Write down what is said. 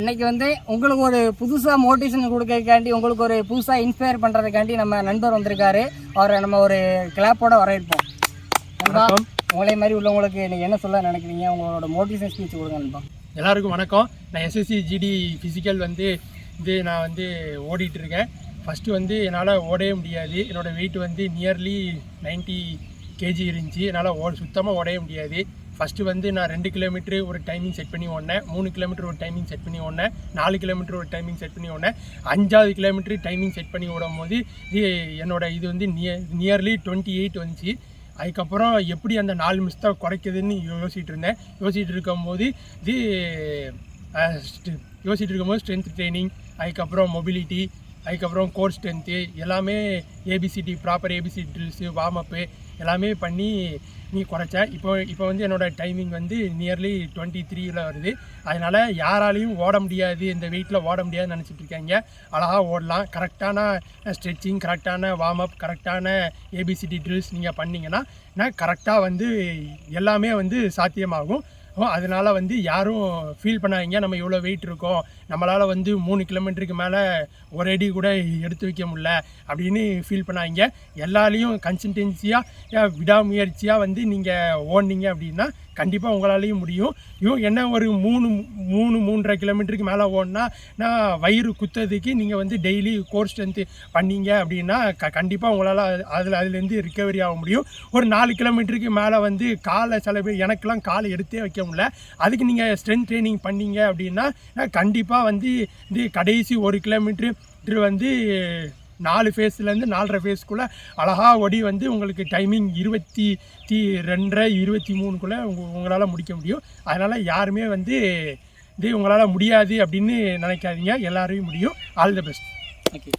இன்னைக்கு வந்து உங்களுக்கு ஒரு புதுசாக மோட்டிவேஷன் கொடுக்கறதுக்காண்டி உங்களுக்கு ஒரு புதுசாக இன்ஸ்பயர் பண்ணுறதுக்காண்டி நம்ம நண்பர் வந்திருக்காரு. அவரை நம்ம ஒரு கிளாப்போட வரவேற்போம். நண்பா. உங்களை மாதிரி உள்ளவங்களுக்கு நீங்கள் என்ன சொல்ல நினைக்கிறீங்க? உங்களோட மோட்டிவேஷன் ஸ்பீச் கொடுங்க நண்பா. எல்லாருக்கும் வணக்கம். நான் எஸ்எஸ்சி ஜிடி ஃபிசிக்கல் வந்து இது நான் வந்து ஓடிட்டு இருக்கேன் ஃபஸ்ட்டு வந்து என்னால் ஓடவே முடியாது. என்னோடய வெயிட் வந்து நியர்லி 90 கேஜி இருந்துச்சு. என்னால் ஓட சுத்தமாக ஓடவே முடியாது. ஃபஸ்ட்டு வந்து நான் ரெண்டு கிலோமீட்டர் ஒரு டைமிங் செட் பண்ணி ஓடினேன். மூணு கிலோமீட்டர் ஒரு டைமிங் செட் பண்ணி ஓடினேன். நாலு கிலோமீட்டர் ஒரு டைமிங் செட் பண்ணி ஓடினேன். அஞ்சாவது கிலோமீட்டர் டைமிங் செட் பண்ணி ஓடும் போது இது என்னோட இது வந்து நியர் நியர்லி டுவெண்ட்டி எயிட் வந்துச்சு. அதுக்கப்புறம் எப்படி அந்த நாலு மிஸ்டா குறைக்குதுன்னு யோசிச்சுட்டு இருந்தேன். யோசிச்சுட்டு இருக்கும்போது இது யோசிச்சுட்டு இருக்கும்போது ஸ்ட்ரென்த் ட்ரைனிங் அதுக்கப்புறம் மொபிலிட்டி அதுக்கப்புறம் கோர் ஸ்ட்ரென்த்து எல்லாமே ABCD proper ABC drills warm up எல்லாமே பண்ணி நீ குறைச்சேன் இப்போ இப்போ வந்து என்னோடய டைமிங் வந்து நியர்லி டுவெண்ட்டி த்ரீயில் வருது. அதனால் யாராலையும் ஓட முடியாது. இந்த வெயிட்டில் ஓட முடியாதுன்னு நினச்சிட்டு இருக்காங்க. அழகாக ஓடலாம். கரெக்டான ஸ்ட்ரெச்சிங் கரெக்டான வார்ம் அப் கரெக்டான ஏபிசிடி ட்ரில்ஸ் நீங்கள் பண்ணீங்கன்னா நான் கரெக்டாக வந்து எல்லாமே வந்து சாத்தியமாகும். அதனால் வந்து யாரும் ஃபீல் பண்ணாதீங்க. நம்ம இவ்வளோ வெயிட் இருக்கோம். நம்மளால் வந்து மூணு கிலோமீட்டருக்கு மேலே ஒரு அடி கூட எடுத்து வைக்க முடியல அப்படின்னு ஃபீல் பண்ணாதீங்க. எல்லாரையும் கன்சிஸ்டன்சியாக விடாமுயற்சியாக வந்து நீங்கள் ஓடினீங்க அப்படின்னா கண்டிப்பாக உங்களாலையும் முடியும். இவன் என்ன ஒரு மூணு மூணு மூன்றரை கிலோமீட்டருக்கு மேலே ஓடினா நான் வயிறு குத்ததுக்கு நீங்கள் வந்து டெய்லி கோர் ஸ்ட்ரென்த்து பண்ணீங்க அப்படின்னா க கண்டிப்பாக உங்களால் அதில் அதுலேருந்து ரிக்கவரி ஆக முடியும். ஒரு நாலு கிலோமீட்டருக்கு மேலே வந்து காலை சில பேர் எனக்கெல்லாம் காலை எடுத்தே வைக்க முடியல. அதுக்கு நீங்கள் ஸ்ட்ரென்த் ட்ரைனிங் பண்ணீங்க அப்படின்னா கண்டிப்பாக வந்து இது கடைசி ஒரு கிலோமீட்ரு வந்து நாலு ஃபேஸ்லேருந்து நாலரை ஃபேஸ்க்குள்ளே அழகாக ஒடி வந்து உங்களுக்கு டைமிங் இருபத்தி தி ரெண்டரை இருபத்தி மூணுக்குள்ளே உங்க உங்களால் முடிக்க முடியும். அதனால் யாருமே வந்து இது உங்களால் முடியாது அப்படின்னு நினைக்காதீங்க. எல்லாரையும் முடியும். All the best okay